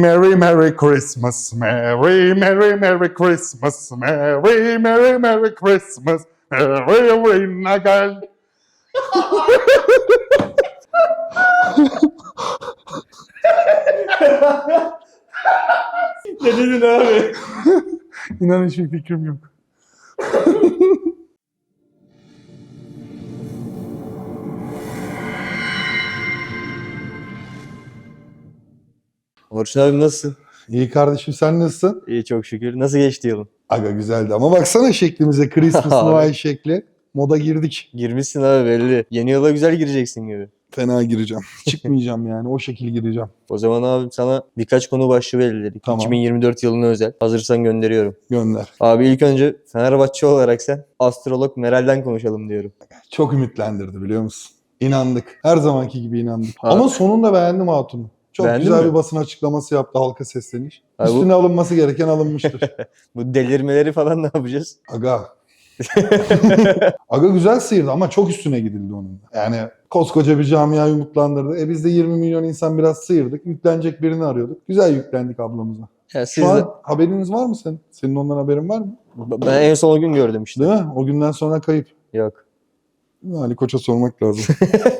Merry Merry Christmas. Merry Merry Merry Christmas. Merry Merry Merry Christmas. Merry Merry ne dedin abi? İnan hiçbir fikrim yok. Orçun abi nasılsın? İyi kardeşim sen nasılsın? İyi çok şükür. Nasıl geçti yılın? Aga güzeldi ama baksana şeklimize Christmas Abi. Noel şekli. Moda girdik. Girmişsin abi belli. Yeni yıla güzel gireceksin gibi. Fena gireceğim. Çıkmayacağım yani o şekil gireceğim. O zaman abi sana birkaç konu başlığı belirledik. Tamam. 2024 yılına özel. Hazırsan gönderiyorum. Gönder. Abi ilk önce Fenerbahçe olarak sen astrolog Meral'den konuşalım diyorum. Çok ümitlendirdi biliyor musun? İnandık. Her zamanki gibi inandık. Ha. Ama sonunda beğendim Hatun'u. Çok Beğendin güzel mi? bir basın açıklaması yaptı halka sesleniş. Abi bu- Üstüne alınması gereken alınmıştır. Bu delirmeleri falan ne yapacağız? Aga. Aga güzel sıyırdı ama çok üstüne gidildi onun. Yani koskoca bir camiayı umutlandırdı. E biz de 20 milyon insan biraz sıyırdık. Yüklenecek birini arıyorduk. Güzel yüklendik ablamıza. Ya siz Şu de- an haberiniz var mı senin? Senin ondan haberin var mı? ben en son o gün gördüm işte. Değil mi? O günden sonra kayıp. Yok. Ali Koç'a sormak lazım.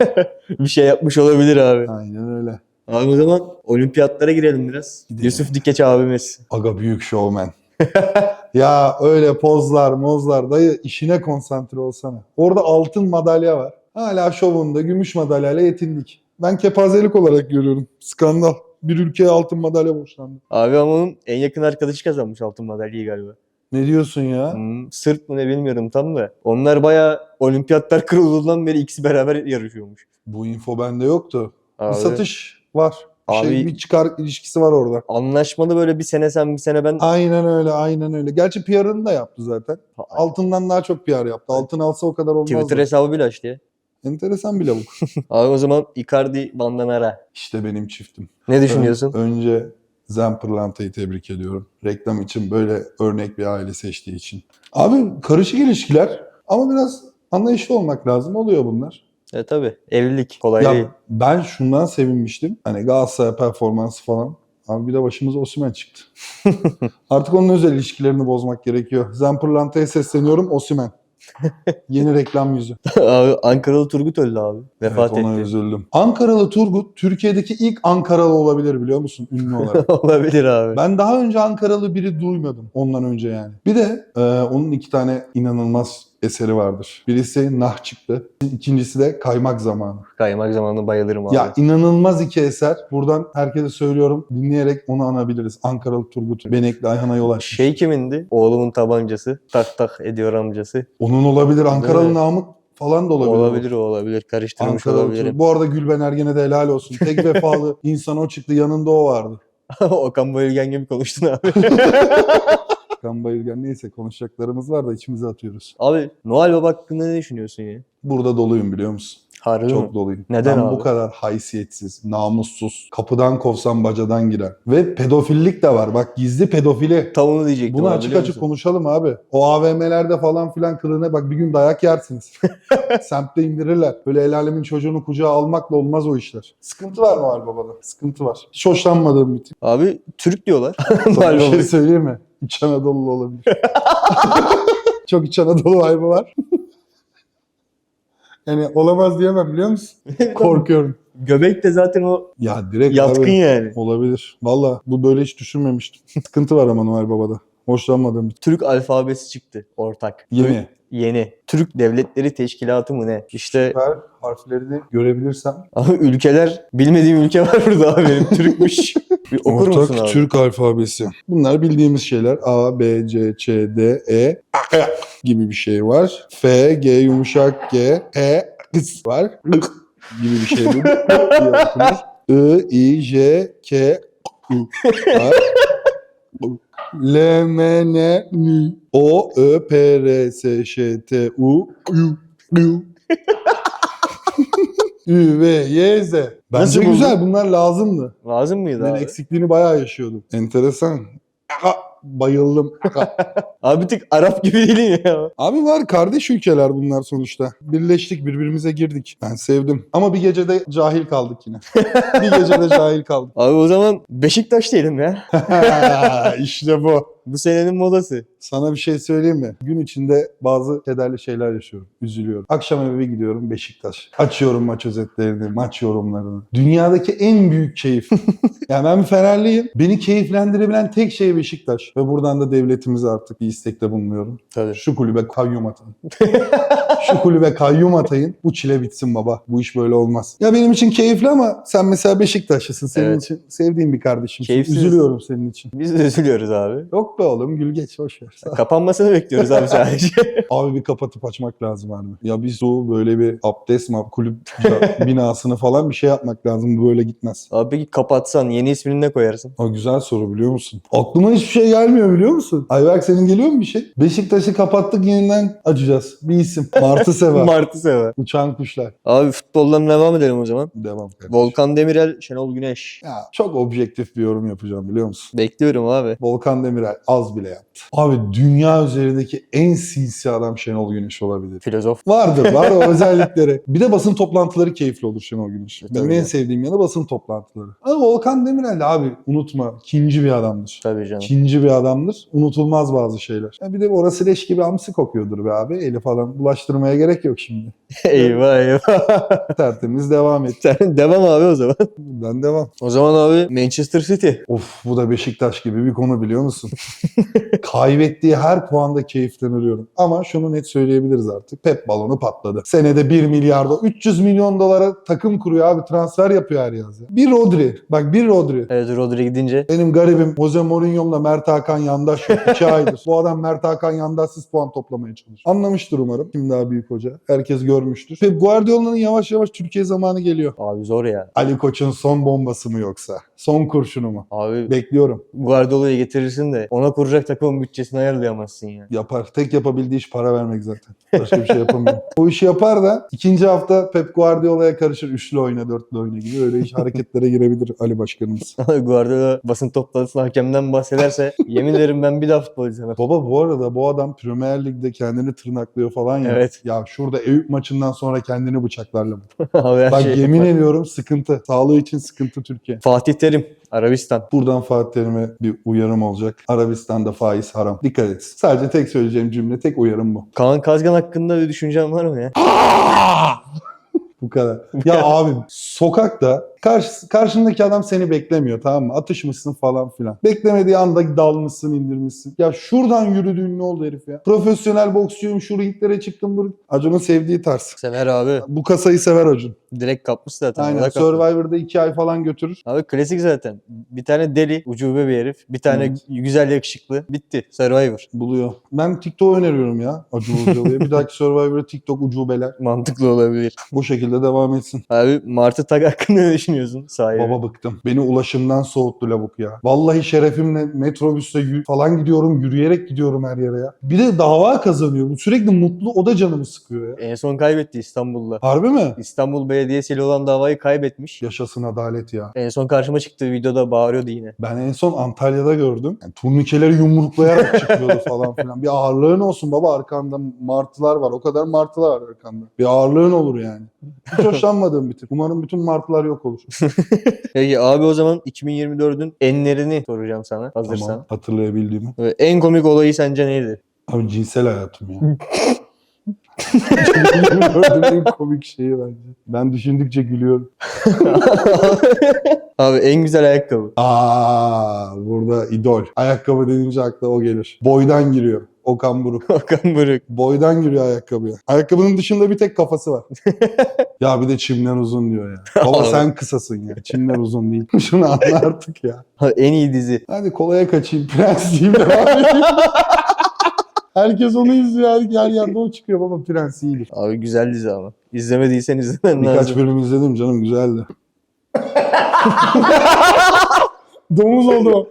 bir şey yapmış olabilir abi. Aynen öyle. Abi o zaman olimpiyatlara girelim biraz. Gidelim. Yusuf Dikeç abimiz. Aga büyük şovmen. ya öyle pozlar mozlar dayı işine konsantre olsana. Orada altın madalya var. Hala şovunda gümüş madalyayla yetindik. Ben kepazelik olarak görüyorum. Skandal. Bir ülkeye altın madalya borçlandı. Abi ama onun en yakın arkadaşı kazanmış altın madalyayı galiba. Ne diyorsun ya? Hmm, Sırt mı ne bilmiyorum tam da. Onlar bayağı olimpiyatlar kurulduğundan beri ikisi beraber yarışıyormuş. Bu info bende yoktu. Abi, Bir satış var. Bir, şey, Abi- bir çıkar ilişkisi var orada. Anlaşmalı böyle bir sene sen bir sene ben. Aynen öyle, aynen öyle. Gerçi PR'ını da yaptı zaten. Altından daha çok PR yaptı. Altın alsa o kadar olmazdı. Twitter hesabı bile açtı ya. Enteresan bir lavuk. Abi o zaman Icardi Bandanara. İşte benim çiftim. Ne düşünüyorsun? Ön- önce Zen Pırlanta'yı tebrik ediyorum. Reklam için böyle örnek bir aile seçtiği için. Abi karışık ilişkiler ama biraz anlayışlı olmak lazım. Oluyor bunlar. E tabi. Evlilik kolay değil. Ya ben şundan sevinmiştim. Hani Galatasaray performansı falan. Abi bir de başımıza Osimhen çıktı. Artık onun özel ilişkilerini bozmak gerekiyor. Zen Pırlanta'ya sesleniyorum Osimhen. Yeni reklam yüzü. abi Ankaralı Turgut öldü abi. Vefat evet, ona etti. üzüldüm. Ankaralı Turgut Türkiye'deki ilk Ankaralı olabilir biliyor musun? Ünlü olarak. Olabilir abi. Ben daha önce Ankaralı biri duymadım ondan önce yani. Bir de e, onun iki tane inanılmaz eseri vardır. Birisi Nah çıktı. İkincisi de Kaymak Zamanı. Kaymak zamanında bayılırım abi. Ya inanılmaz iki eser. Buradan herkese söylüyorum. Dinleyerek onu anabiliriz. Ankaralı Turgut. Benekli Ayhan'a yol açmış. Şey kimindi? Oğlumun tabancası. Tak tak ediyor amcası. Onun olabilir. Ankaralı? Namık falan da olabilir. Olabilir o olabilir. Karıştırmış Ankaralı olabilirim. Bu arada Gülben Ergen'e de helal olsun. Tek vefalı insan o çıktı. Yanında o vardı. Okan Bayülgen gibi konuştun abi. Kan Bayılgen neyse konuşacaklarımız var da içimize atıyoruz. abi Noel Baba hakkında ne düşünüyorsun ya? Burada doluyum biliyor musun? Harbi Çok mi? doluyum. Neden ben abi? bu kadar haysiyetsiz, namussuz, kapıdan kovsam bacadan giren ve pedofillik de var. Bak gizli pedofili. Tam onu diyecektim Bunu abi, açık açık musun? konuşalım abi. O AVM'lerde falan filan kılığına bak bir gün dayak yersiniz. Semtte indirirler. Böyle el alemin çocuğunu kucağa almakla olmaz o işler. Sıkıntı var Noel Baba'da. Sıkıntı var. Hiç hoşlanmadığım bir tip. Abi Türk diyorlar. Sana Noel bir şey söyleyeyim mi? İç Anadolu olabilir. Çok İç Anadolu vibe'ı var. yani olamaz diyemem biliyor musun? Korkuyorum. Göbek de zaten o Ya direkt yatkın abi. yani. Olabilir. Valla bu böyle hiç düşünmemiştim. Sıkıntı var ama Noel Baba'da. Hoşlanmadığım bir Türk alfabesi çıktı ortak. Yeni. Yeni. Türk Devletleri Teşkilatı mı ne? İşte Süper harflerini görebilirsem. abi ülkeler bilmediğim ülke var burada abi benim Türkmüş. Bir okur Ortak musun abi? Türk alfabesi. Bunlar bildiğimiz şeyler. A, B, C, Ç, D, E gibi bir şey var. F, G yumuşak G, E var. gibi bir şey bu. diye okunur. I, I, J, K, var. L, M, N, N, O, Ö, P, R, S, Ş, T, U, U, U. Ü, V, Y, Z. Bence Nasıl buldun? güzel. Bunlar lazımdı. Lazım mıydı Ben abi? eksikliğini bayağı yaşıyordum. Enteresan. Bayıldım. Abi bir tık Arap gibi değil ya. Abi var kardeş ülkeler bunlar sonuçta. Birleştik birbirimize girdik. Ben sevdim. Ama bir gecede cahil kaldık yine. bir gecede cahil kaldık. Abi o zaman Beşiktaş diyelim ya. işte bu. Bu senenin modası. Sana bir şey söyleyeyim mi? Gün içinde bazı kederli şeyler yaşıyorum. Üzülüyorum. Akşam eve gidiyorum Beşiktaş. Açıyorum maç özetlerini, maç yorumlarını. Dünyadaki en büyük keyif. yani ben bir Fenerliyim. Beni keyiflendirebilen tek şey Beşiktaş. Ve buradan da devletimize artık bir istekte bulunuyorum. Tabii. Şu kulübe kayyum atın. Şu kulübe kayyum atayın. Bu çile bitsin baba. Bu iş böyle olmaz. Ya benim için keyifli ama sen mesela Beşiktaşlısın. Senin Evet. için sevdiğim bir kardeşim. Keyifsiz. Üzülüyorum senin için. Biz de üzülüyoruz abi. Yok be oğlum gül geç boş ver. Kapanmasını bekliyoruz abi sadece. Abi bir kapatıp açmak lazım abi. Ya bir su böyle bir abdest map kulüp binasını falan bir şey yapmak lazım. Bu böyle gitmez. abi peki kapatsan yeni ismini ne koyarsın? O güzel soru biliyor musun? Aklıma hiçbir şey gelmiyor biliyor musun? Ayberk senin geliyor mu bir şey? Beşiktaş'ı kapattık yeniden açacağız. Bir isim. Martı sever. Martı sever. Uçan kuşlar. Abi futboldan devam edelim o zaman. Devam kardeşim. Volkan Demirel, Şenol Güneş. Ya çok objektif bir yorum yapacağım biliyor musun? Bekliyorum abi. Volkan Demirel az bile yaptı. Abi dünya üzerindeki en sinsi adam Şenol Güneş olabilir. Filozof. Vardır var o özellikleri. Bir de basın toplantıları keyifli olur Şenol Güneş. E, Benim tabii en sevdiğim yanı basın toplantıları. Ama Volkan Demirel abi unutma ikinci bir adamdır. Tabii canım. İkinci bir adamdır. Unutulmaz bazı şeyler. Ya bir de orası leş gibi hamsi kokuyordur be abi. Eli falan bulaştırmaya gerek yok şimdi. eyvah eyvah. Tertemiz devam et. Sen devam abi o zaman. Buradan devam. O zaman abi Manchester City. Of bu da Beşiktaş gibi bir konu biliyor musun? Kaybettiği her puanda keyiften ölüyorum. Ama şunu net söyleyebiliriz artık. Pep balonu patladı. Senede 1 milyarda 300 milyon dolara takım kuruyor abi. Transfer yapıyor her yaz. ya. Bir Rodri. Bak bir Rodri. Evet Rodri gidince. Benim garibim Jose Mourinho'mla Mert Hakan yandaş yok. 2 aydır. Bu adam Mert Hakan yandaşsız puan toplamaya çalışıyor. Anlamıştır umarım. Kim daha büyük hoca. Herkes görmüştür. Pep Guardiola'nın yavaş yavaş Türkiye zamanı geliyor. Abi zor ya. Ali Koç'un son bombası mı yoksa? Son kurşunu mu? Abi Bekliyorum. Guardiola'yı getirirsin de ona kuracak takımın bütçesini ayarlayamazsın ya. Yapar. Tek yapabildiği iş para vermek zaten. Başka bir şey yapamıyor. o işi yapar da ikinci hafta Pep Guardiola'ya karışır. Üçlü oyna, dörtlü oyna gibi öyle iş hareketlere girebilir Ali Başkanımız. Guardiola basın toplantısında hakemden bahsederse yemin ederim ben bir daha futbol izlemem. Baba bu arada bu adam Premier Lig'de kendini tırnaklıyor falan ya. Evet. Ya şurada Eyüp maçından sonra kendini bıçaklarla her Bak şey yemin yapar. ediyorum sıkıntı. Sağlığı için sıkıntı Türkiye. Fatih Terim, Arabistan. Buradan Fatih Terim'e bir uyarım olacak. Arabistan'da faiz haram. Dikkat et. Sadece tek söyleyeceğim cümle, tek uyarım bu. Kaan Kazgan hakkında bir düşüncen var mı ya? Bu kadar. Ya abi sokakta karşı, karşındaki adam seni beklemiyor tamam mı? Atışmışsın falan filan. Beklemediği anda dalmışsın indirmişsin. Ya şuradan yürüdüğün ne oldu herif ya? Profesyonel boksçuyum şu ringlere çıktım. Bu... Acun'un sevdiği tarz. Sever abi. Bu kasayı sever Acun. Direkt kapmış zaten. Aynen. Survivor'da iki ay falan götürür. Abi klasik zaten. Bir tane deli, ucube bir herif. Bir tane Evet. güzel yakışıklı. Bitti. Survivor. Buluyor. Ben TikTok öneriyorum ya Acun Ilıcalı'ya. Bir dahaki Survivor'a TikTok ucubeler. Mantıklı olabilir. Bu şekilde devam etsin. Abi Martı Tak hakkında ne düşünüyorsun? Sahibi. Baba bıktım. Beni ulaşımdan soğuttu lavuk ya. Vallahi şerefimle metrobüste falan gidiyorum. Yürüyerek gidiyorum her yere ya. Bir de dava kazanıyor. Bu Sürekli mutlu. O da canımı sıkıyor ya. En son kaybetti İstanbul'da. Harbi mi? İstanbul Belediyesi ile olan davayı kaybetmiş. Yaşasın adalet ya. En son karşıma çıktığı videoda bağırıyordu yine. Ben en son Antalya'da gördüm. Yani turnikeleri yumruklayarak çıkıyordu falan filan. Bir ağırlığın olsun baba arkanda martılar var. O kadar martılar var arkanda. Bir ağırlığın olur yani. Hiç hoşlanmadığım bir tip. Umarım bütün martılar yok olur. Peki abi o zaman 2024'ün enlerini soracağım sana hazırsan. Tamam. Hatırlayabildiğimi. Ve En komik olayı sence neydi? Abi cinsel hayatım ya. Gördüğüm en komik şeyi bence. Ben düşündükçe gülüyorum. abi en güzel ayakkabı. Aa, burada idol. Ayakkabı denince akla o gelir. Boydan giriyor. Okan Buruk. Okan Buruk. Boydan giriyor ayakkabıya. Ayakkabının dışında bir tek kafası var. ya bir de çimler uzun diyor ya. Baba sen kısasın ya. Çimler uzun değil. Şunu anla artık ya. En iyi dizi. Hadi kolaya kaçayım. Prens diyeyim devam edeyim. Herkes onu izliyor. Her her yerde o çıkıyor baba. Prens iyidir. Abi güzel dizi ama. İzlemediysen izlemen Birkaç lazım. bölüm izledim canım güzeldi. Domuz oldu.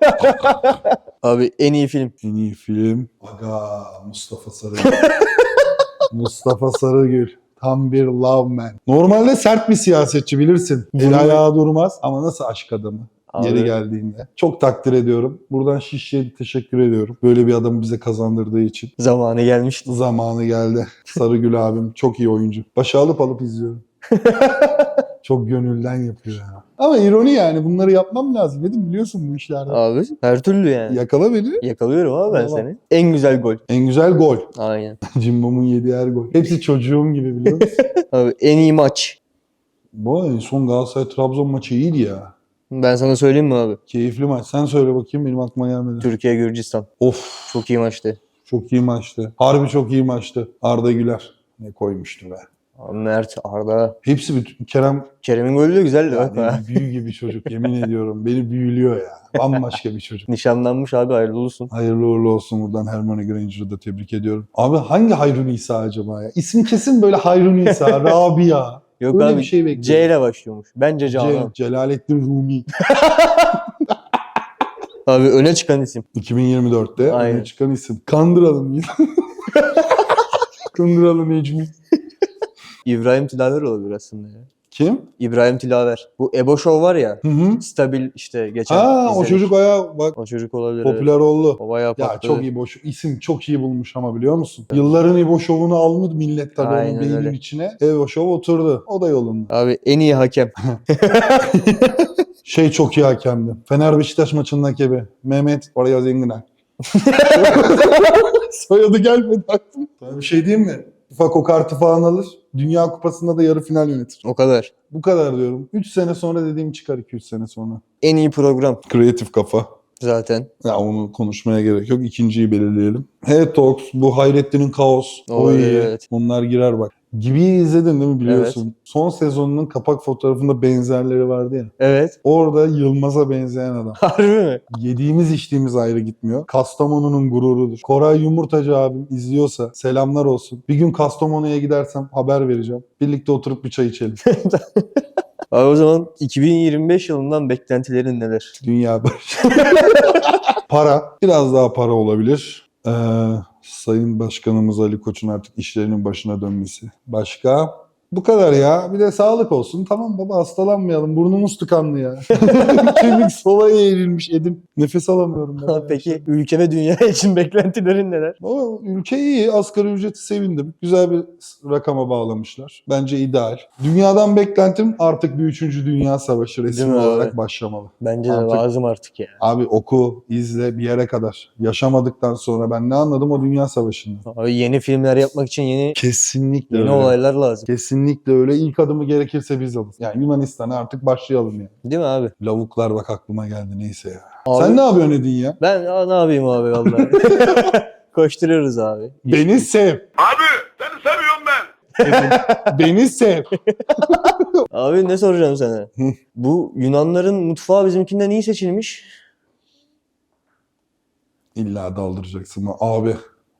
Abi en iyi film. En iyi film. Aga Mustafa Sarıgül. Mustafa Sarıgül. Tam bir love man. Normalde sert bir siyasetçi bilirsin. El ayağı durmaz ama nasıl aşk adamı. Abi- Yeri geldiğinde. Çok takdir ediyorum. Buradan Şişli'ye teşekkür ediyorum. Böyle bir adamı bize kazandırdığı için. Zamanı gelmişti. Zamanı geldi. Sarıgül abim çok iyi oyuncu. Başa alıp alıp izliyorum. çok gönülden yapıyor ya. Ama ironi yani bunları yapmam lazım dedim biliyorsun bu işlerde. Abi her türlü yani. Yakala beni. Yakalıyorum abi ben Tamam. seni. En güzel gol. En güzel gol. Aynen. Cimbom'un yediği her gol. Hepsi çocuğum gibi biliyor musun? Abi en iyi maç. bu en son Galatasaray Trabzon maçı iyiydi ya. Ben sana söyleyeyim mi abi? Keyifli maç. Sen söyle bakayım benim aklıma gelmedi. Türkiye Gürcistan. Of Çok iyi maçtı. çok iyi maçtı. Harbi çok iyi maçtı. Arda Güler ne koymuştu be. Mert, Arda. Hepsi bütün Kerem Kerem'in golü de güzeldi bak ha. yani büyü gibi çocuk yemin ediyorum. Beni büyülüyor ya. Bambaşka bir çocuk. Nişanlanmış abi hayırlı olsun. Hayırlı uğurlu olsun buradan Hermione Granger'ı da tebrik ediyorum. Abi hangi Hayrun İsa acaba ya? İsim kesin böyle Hayrun İsa, Rabia. Yok Öyle abi bir şey bekliyorum. C ile başlıyormuş. Bence Canan. Ce- Celalettin Rumi. Abi öne çıkan isim. 2024'te Aynen. öne çıkan isim. Kandıralım. Kandıralım Necmi. İbrahim Tilaver olabilir aslında ya. Kim? İbrahim Tilaver. Bu Ebo Show var ya. Hı hı. Stabil işte geçen Ha o izledik. çocuk ayağı bak O çocuk olabilir. evet. popüler oldu. O bayağı Ya çok iyi boş. isim çok iyi bulmuş ama biliyor musun? Yılların İbo Şov'unu almış millet tabii Aynen onun beyninin öyle. içine. İbo Şov oturdu. O da yolunda. Abi en iyi hakem. Şey çok iyi hakemdi. Fener Beşiktaş maçının hakemi. Mehmet oraya zengin Soyadı gelmedi aklıma. Bir şey diyeyim mi? Ufak o kartı falan alır. Dünya Kupası'nda da yarı final yönetir. O kadar. Bu kadar diyorum. 3 sene sonra dediğim çıkar 2-3 sene sonra. En iyi program Kreatif kafa. zaten. Ya onu konuşmaya gerek yok. İkinciyi belirleyelim. Hey Talks, bu Hayrettin'in Kaos. O O iyi. evet. Onlar girer bak. Gibi izledin değil mi biliyorsun? Son sezonunun kapak fotoğrafında benzerleri vardı ya. Evet. Orada Yılmaz'a benzeyen adam. Harbi mi? Yediğimiz içtiğimiz ayrı gitmiyor. Kastamonu'nun gururudur. Koray Yumurtacı abim izliyorsa selamlar olsun. Bir gün Kastamonu'ya gidersem haber vereceğim. Birlikte oturup bir çay içelim. Abi o zaman 2025 yılından beklentilerin neler? Dünya barışı. para. Biraz daha para olabilir. Ee, Sayın Başkanımız Ali Koç'un artık işlerinin başına dönmesi. Başka? Bu kadar ya. Bir de sağlık olsun. Tamam baba hastalanmayalım. Burnumuz tıkandı ya. Kemik sola eğrilmiş Edim. Nefes alamıyorum. ben ya. Peki ülke ve dünya için beklentilerin neler? Ama ülke iyi. Asgari ücreti sevindim. Güzel bir rakama bağlamışlar. Bence ideal. Dünyadan beklentim artık bir 3. Dünya Savaşı resmi abi? olarak başlamalı. Bence de Artık- lazım artık ya. Abi oku, izle bir yere kadar. Yaşamadıktan sonra ben ne anladım o Dünya Savaşı'nda? Abi yeni filmler yapmak için yeni Kesinlikle yeni öyle. olaylar lazım. Kesinlikle öyle. İlk adımı gerekirse biz alırız. Yani Yunanistan'a artık başlayalım yani. Değil mi abi? Lavuklar bak aklıma geldi neyse ya. Abi- Sen ne yapıyorsun Edin ya? Ben aa, ne yapayım abi vallahi. Koşturuyoruz abi. Beni sev. Abi seni seviyorum ben. Beni sev. Abi ne soracağım sana? Bu Yunanların mutfağı bizimkinden iyi seçilmiş. İlla daldıracaksın mı? Abi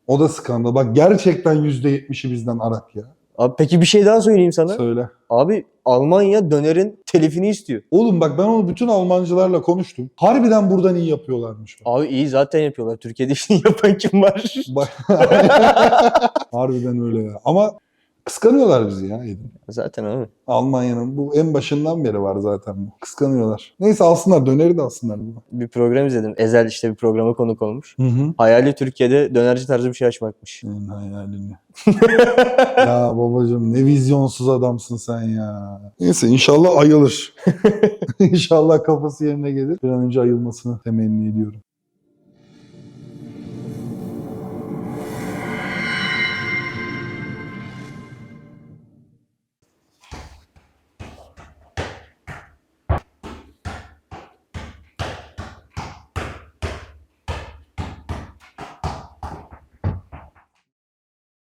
o da skandal. Bak gerçekten %70'i bizden Arap ya. Abi peki bir şey daha söyleyeyim sana. Söyle. Abi Almanya dönerin telifini istiyor. Oğlum bak ben onu bütün Almancılarla konuştum. Harbiden buradan iyi yapıyorlarmış. Abi iyi zaten yapıyorlar. Türkiye'de işini yapan kim var? Bak- Harbiden öyle ya. Ama kıskanıyorlar bizi ya zaten abi. Almanya'nın bu en başından beri var zaten bu. Kıskanıyorlar. Neyse alsınlar döneri de alsınlar. Bir program izledim. Ezel işte bir programa konuk olmuş. Hı hı. Hayali Türkiye'de dönerci tarzı bir şey açmakmış. Senin hayalini. ya babacığım ne vizyonsuz adamsın sen ya. Neyse inşallah ayılır. inşallah kafası yerine gelir. Bir an önce ayılmasını temenni ediyorum.